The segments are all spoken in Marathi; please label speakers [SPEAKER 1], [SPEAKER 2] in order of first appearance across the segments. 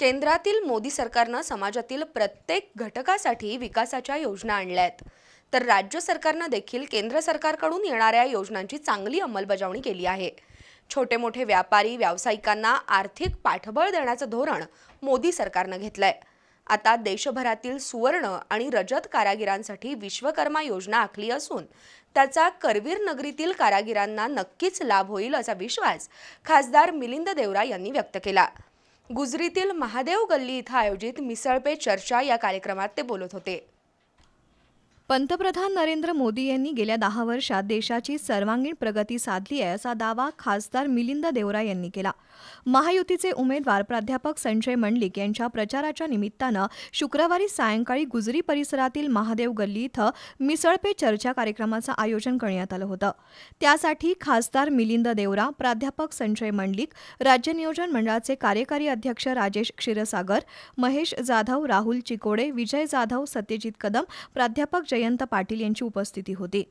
[SPEAKER 1] केंद्रातील मोदी सरकारनं समाजातील प्रत्येक घटकासाठी विकासाच्या योजना आणल्या आहेत तर राज्य सरकारनं देखील केंद्र सरकारकडून येणाऱ्या योजनांची चांगली अंमलबजावणी केली आहे. छोटे मोठे व्यापारी व्यावसायिकांना आर्थिक पाठबळ देण्याचं धोरण मोदी सरकारनं घेतलंय. आता देशभरातील सुवर्ण आणि रजत कारागिरांसाठी विश्वकर्मा योजना आखली असून त्याचा करवीर नगरीतील कारागिरांना नक्कीच लाभ होईल असा विश्वास खासदार मिलिंद देवरा यांनी व्यक्त केला. गुजरीतील महादेव गल्ली इथं आयोजित मिसळ पे चर्चा या कार्यक्रमात ते बोलत होते.
[SPEAKER 2] पंतप्रधान नरेंद्र मोदी यांनी गेल्या दहा वर्षात देशाची सर्वांगीण प्रगती साधली आहे असा दावा खासदार मिलिंद देवरा यांनी केला. महायुतीचे उमेदवार प्राध्यापक संजय मंडलिक यांच्या प्रचाराच्या निमित्तानं शुक्रवारी सायंकाळी गुजरी परिसरातील महादेव गल्ली इथं मिसळ पे चर्चा कार्यक्रमाचं आयोजन करण्यात आलं होतं. त्यासाठी खासदार मिलिंद देवरा प्राध्यापक संजय मंडलिक राज्य नियोजन मंडळाचे कार्यकारी अध्यक्ष राजेश क्षीरसागर महेश जाधव राहुल चिकोडे विजय जाधव सत्यजित कदम प्राध्यापक जय जयंत पाटील यांची उपस्थिती होती.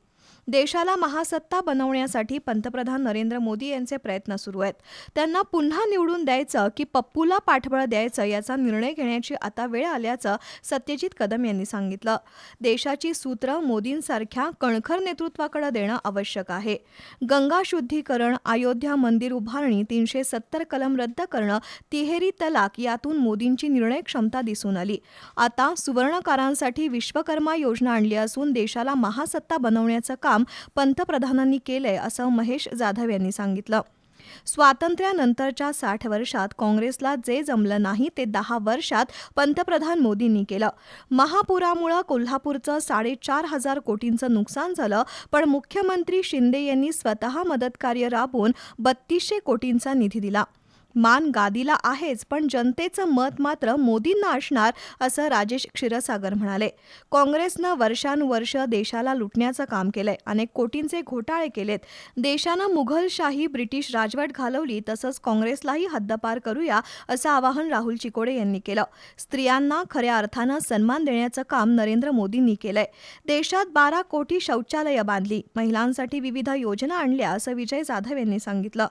[SPEAKER 2] देशाला महासत्ता बनवण्यासाठी पंतप्रधान नरेंद्र मोदी यांचे प्रयत्न सुरू आहेत. त्यांना पुन्हा निवडून द्यायचं की पप्पूला पाठबळ द्यायचं याचा निर्णय घेण्याची आता वेळ आल्याचं सत्यजित कदम यांनी सांगितलं. देशाची सूत्र मोदींसारख्या कणखर नेतृत्वाकडे देणं आवश्यक आहे. गंगा शुद्धीकरण अयोध्या मंदिर उभारणी तीनशे सत्तर कलम रद्द करणं तिहेरी तलाक यातून मोदींची निर्णय क्षमता दिसून आली. आता सुवर्णकारांसाठी विश्वकर्मा योजना आणली असून देशाला महासत्ता बनवण्याचं काम पंतप्रधानांनी केलंय असं महेश जाधव यांनी सांगितलं. स्वातंत्र्यानंतरच्या साठ वर्षात काँग्रेसला जे जमलं नाही ते दहा वर्षात पंतप्रधान मोदींनी केलं. महापुरामुळं कोल्हापूरचं साडेचार हजार कोटींचं नुकसान झालं पण मुख्यमंत्री शिंदे यांनी स्वतः मदतकार्य राबवून बत्तीसशे कोटींचा निधी दिला. मान गादीला आहेच पण जनतेचं मत मात्र मोदींना असणार असं राजेश क्षीरसागर म्हणाले. काँग्रेसनं वर्षानुवर्ष देशाला लुटण्याचं काम केलंय. अनेक कोटींचे घोटाळे केलेत. देशानं मुघलशाही ब्रिटिश राजवट घालवली तसंच काँग्रेसलाही हद्दपार करूया असं आवाहन राहुल चिकोडे यांनी केलं. स्त्रियांना खऱ्या अर्थानं सन्मान देण्याचं काम नरेंद्र मोदींनी केलंय. देशात बारा कोटी शौचालयं बांधली. महिलांसाठी विविध योजना आणल्या असं विजय जाधव यांनी सांगितलं.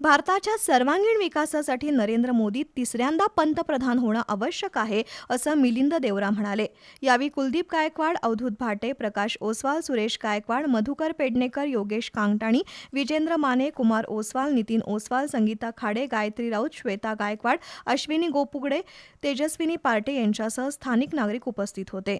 [SPEAKER 2] भारताच्या सर्वांगीण विकास विकासासाठी नरेंद्र मोदी तिसऱ्यांदा पंतप्रधान होणं आवश्यक आहे असं मिलिंद देवरा म्हणाले. यावेळी कुलदीप गायकवाड अवधूत भाटे प्रकाश ओसवाल सुरेश गायकवाड मधुकर पेडणेकर योगेश कांगटाणी विजेंद्र माने कुमार ओसवाल नितीन ओसवाल संगीता खाडे गायत्री राऊत श्वेता गायकवाड अश्विनी गोपुगडे तेजस्विनी पार्टे यांच्यासह स्थानिक नागरिक उपस्थित होते.